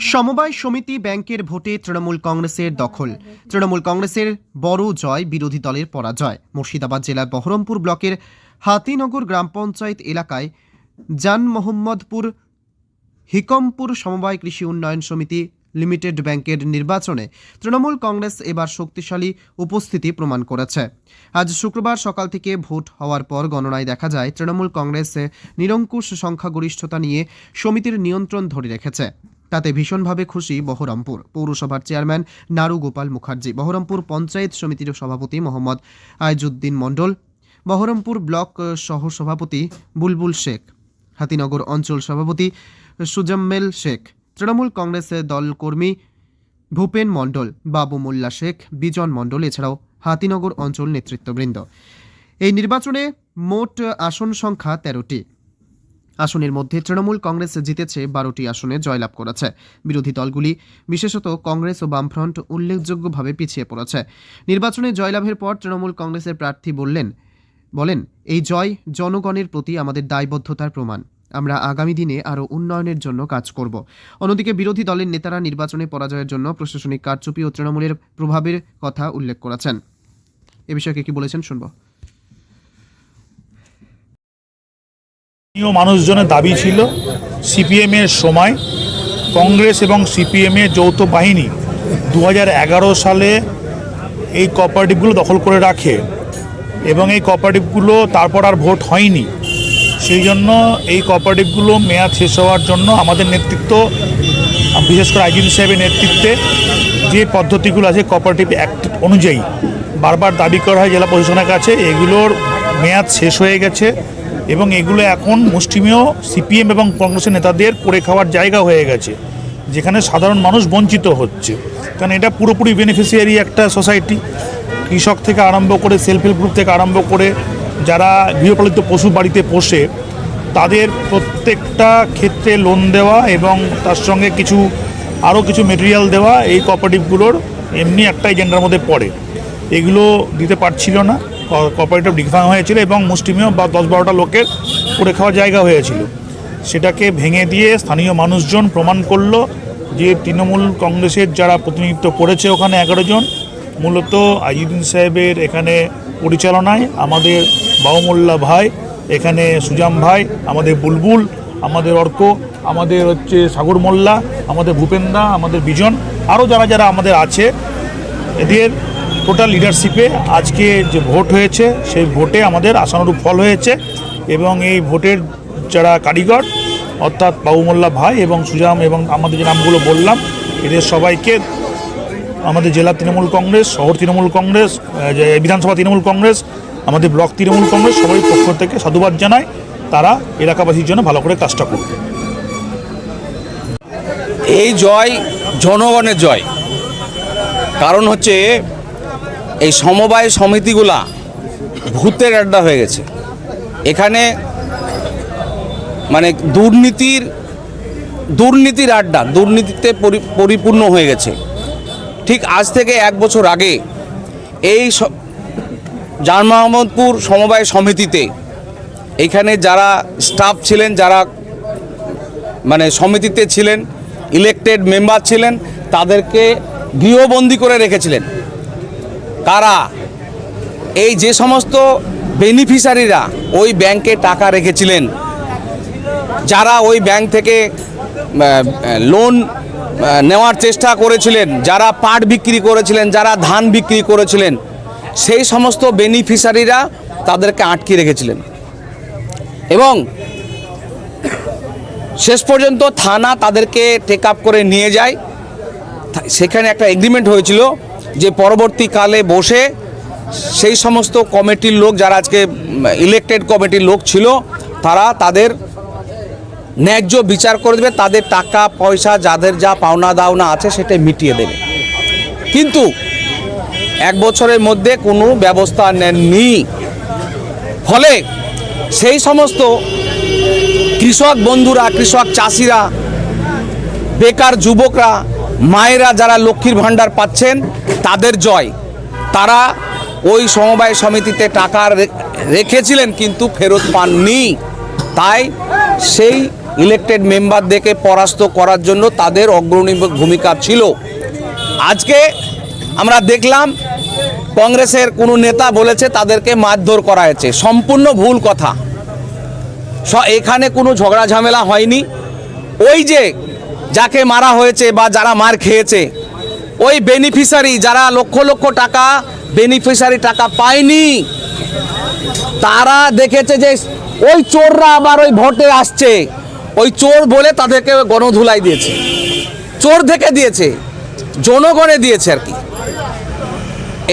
সমবায় সমিতি ব্যাংকের ভোটে তৃণমূল কংগ্রেসের দখল। তৃণমূল কংগ্রেসের বড় জয় বিরোধী দলের পরাজয়। মুর্শিদাবাদ জেলার বহরমপুর ব্লকের হাতিনগর গ্রাম পঞ্চায়েত এলাকায় জান মোহাম্মদপুর হিকমপুর সমবায় কৃষি উন্নয়ন সমিতি লিমিটেড ব্যাংকের নির্বাচনে তৃণমূল কংগ্রেস এবার শক্তিশালী উপস্থিতি প্রমাণ করেছে। আজ শুক্রবার সকাল থেকে ভোট হওয়ার পর গণনায় দেখা যায়, তৃণমূল কংগ্রেস নিরঙ্কুশ সংখ্যাগরিষ্ঠতা নিয়ে সমিতির নিয়ন্ত্রণ ধরে রেখেছে। তাতে ভীষণভাবে খুশি বহরমপুর। পৌরসভার চেয়ারম্যান নারু গোপাল মুখার্জি, বহরমপুর পঞ্চায়েত সমিতির সভাপতি মোহাম্মদ আইজুদ্দিন মণ্ডল, বহরমপুর ব্লক সহ সভাপতি বুলবুল শেখ, হাতিনগর অঞ্চল সভাপতি সুজাম্মেল শেখ তৃণমূল কংগ্রেসের দল কর্মী ভূপেন মণ্ডল, বাবু মোল্লা শেখ, বিজন মণ্ডল, এছাড়াও হাতিনগর অঞ্চল নেতৃত্ববৃন্দ। এই নির্বাচনে মোট আসন সংখ্যা তেরোটি। আসনের মধ্যে তৃণমূল কংগ্রেস জিতেছে বারোটি আসনে জয়লাভ করেছে। বিরোধী দলগুলি, বিশেষত কংগ্রেস ও বামফ্রন্ট, উল্লেখযোগ্যভাবে পিছিয়ে পড়েছে। নির্বাচনে জয়লাভের পর তৃণমূল কংগ্রেসের প্রার্থী বললেন, বলেন, এই জয় জনগণের প্রতি আমাদের দায়বদ্ধতার প্রমাণ। আমরা আগামী দিনে আরও উন্নয়নের জন্য কাজ করব। অন্যদিকে বিরোধী দলের নেতারা নির্বাচনে পরাজয়ের জন্য প্রশাসনিক কারচুপি ও তৃণমূলের প্রভাবের কথা উল্লেখ করেছেন। এ বিষয়ে কি বলেছেন শুনব। মানুষজনের দাবি ছিল সিপিএমের সময় কংগ্রেস এবং সিপিএমের যৌথ বাহিনী দু হাজার এগারো সালে এই কোঅপারেটিভগুলো দখল করে রাখে এবং এই কোঅপারেটিভগুলো তারপর আর ভোট হয়নি। সেই জন্য এই কোঅপারেটিভগুলো মেয়াদ শেষ হওয়ার জন্য আমাদের নেতৃত্ব, বিশেষ করে আইজিন সাহেবের নেতৃত্বে যে পদ্ধতিগুলো আছে কোঅপারেটিভ অ্যাক্ট অনুযায়ী, বারবার দাবি করা হয় জেলা প্রশাসনের কাছে, এগুলোর মেয়াদ শেষ হয়ে গেছে এবং এগুলো এখন মুষ্টিমেয় সিপিএম এবং কংগ্রেসের নেতাদের করে খাওয়ার জায়গা হয়ে গেছে, যেখানে সাধারণ মানুষ বঞ্চিত হচ্ছে। কারণ এটা পুরোপুরি বেনিফিশিয়ারি একটা সোসাইটি কৃষক থেকে আরম্ভ করে সেলফ হেল্প গ্রুপ থেকে আরম্ভ করে যারা গৃহপালিত পশু বাড়িতে পোষে, তাদের প্রত্যেকটা ক্ষেত্রে লোন দেওয়া এবং তার সঙ্গে কিছু, আরও কিছু মেটেরিয়াল দেওয়া এই কোঅপারেটিভগুলোর এমনি একটা এজেন্ডার মধ্যে পড়ে। এগুলো দিতে পারছিল না। কোঅপারেটিভ ডিফাং হয়েছিল এবং মুষ্টিমেয় বা দশ বারোটা লোকের করে খাওয়ার জায়গা হয়েছিল। সেটাকে ভেঙে দিয়ে স্থানীয় মানুষজন প্রমাণ করল যে তৃণমূল কংগ্রেসের যারা প্রতিনিধিত্ব করেছে ওখানে এগারো জন, মূলত আইজুদ্দিন সাহেবের এখানে পরিচালনায় আমাদের বাউমোল্লা ভাই, এখানে সুজাম ভাই, আমাদের বুলবুল, আমাদের অর্ক, আমাদের হচ্ছে সাগর মোল্লা, আমাদের ভূপেন্দা, আমাদের বিজন আরও যারা যারা আমাদের আছে, এদের টোটাল লিডারশিপে আজকে যে ভোট হয়েছে, সেই ভোটে আমাদের আশানুরূপ ফল হয়েছে এবং এই ভোটের যারা কারিগর, অর্থাৎ বাবু মোল্লা ভাই এবং সুজাম এবং আমাদের যে নামগুলো বললাম, এদের সবাইকে আমাদের জেলা তৃণমূল কংগ্রেস, শহর তৃণমূল কংগ্রেস বিধানসভা তৃণমূল কংগ্রেস আমাদের ব্লক তৃণমূল কংগ্রেস সবাই পক্ষ থেকে সাধুবাদ জানায়, তারা এলাকাবাসীর জন্য ভালো করে কাজটা করবে এই জয় জনগণের জয়। কারণ হচ্ছে এই সমবায় সমিতিগুলা ভূতের আড্ডা হয়ে গেছে। এখানে মানে দুর্নীতির দুর্নীতির আড্ডা, দুর্নীতিতে পরি- পরিপূর্ণ হয়ে গেছে। ঠিক আজ থেকে এক বছর আগে এই জান মোহাম্মদপুর সমবায় সমিতিতে। এখানে যারা স্টাফ ছিলেন, যারা মানে সমিতিতে ছিলেন ইলেকটেড মেম্বার ছিলেন, তাদেরকে গৃহবন্দী করে রেখেছিলেন। কারা? এই যে সমস্ত বেনিফিশিয়ারিরা ওই ব্যাংকে টাকা রেখেছিলেন, যারা ওই ব্যাংক থেকে লোন নেওয়ার চেষ্টা করেছিলেন, যারা পাট বিক্রি করেছিলেন, যারা ধান বিক্রি করেছিলেন সেই সমস্ত বেনিফিশিয়ারিরা তাদেরকে আটকে রেখেছিলেন। এবং শেষ পর্যন্ত থানা তাদেরকে টেক আপ করে নিয়ে যায়। সেখানে একটা এগ্রিমেন্ট হয়েছিল যে পরবর্তীকালে বসে সেই সমস্ত কমিটির লোক যারা আজকে ইলেকটেড কমিটির লোক ছিল, তারা তাদের ন্যায্য বিচার করে দেবে, তাদের টাকা পয়সা যাদের যা পাওনা দাওনা আছে সেটা মিটিয়ে দেবে। কিন্তু এক বছরের মধ্যে কোনো ব্যবস্থা নেননি। ফলে সেই সমস্ত কৃষক বন্ধুরা, কৃষক চাষিরা, বেকার যুবকরা, মায়েরা যারা লক্ষ্মীর ভাণ্ডার পাচ্ছেন, তাদের জয়। তারা ওই সমবায় সমিতিতে টাকা রেখেছিলেন কিন্তু ফেরত পাননি। তাই সেই ইলেকটেড মেম্বারদেরকে পরাস্ত করার জন্য তাদের অগ্রণী ভূমিকা ছিল। আজকে আমরা দেখলাম কংগ্রেসের কোনো নেতা বলেছে তাদেরকে মারধর করা হয়েছে। সম্পূর্ণ ভুল কথা। এখানে কোনো ঝগড়া ঝামেলা হয়নি। ওই যে যাকে মারা হয়েছে বা যারা মার খেয়েছে, ওই বেনিফিশিয়ারি যারা লক্ষ লক্ষ টাকা বেনিফিশিয়ারি টাকা পায়নি, তারা দেখেছে যে ওই চোররা আবার ওই ভোটে আসছে। ওই চোর বলে তাদেরকে গণধুলাই দিয়েছে। চোর থেকে দিয়েছে, জনগণে দিয়েছে আর কি।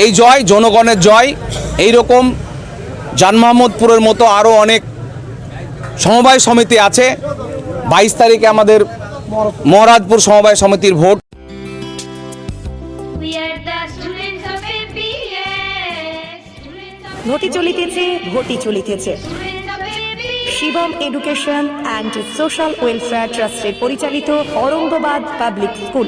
এই জয় জনগণের জয় এই রকম জান মোহাম্মদপুরের মতো আরও অনেক সমবায় সমিতি আছে। বাইশ তারিখে আমাদের মহারাজপুর সমবায় সমিতির ভোট। ঘটি চলিতেছে ঘটি চলিতেছে. Shivam education and social welfare ট্রাস্টের পরিচালিত অরঙ্গবাদ পাবলিক স্কুল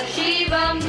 Shivam.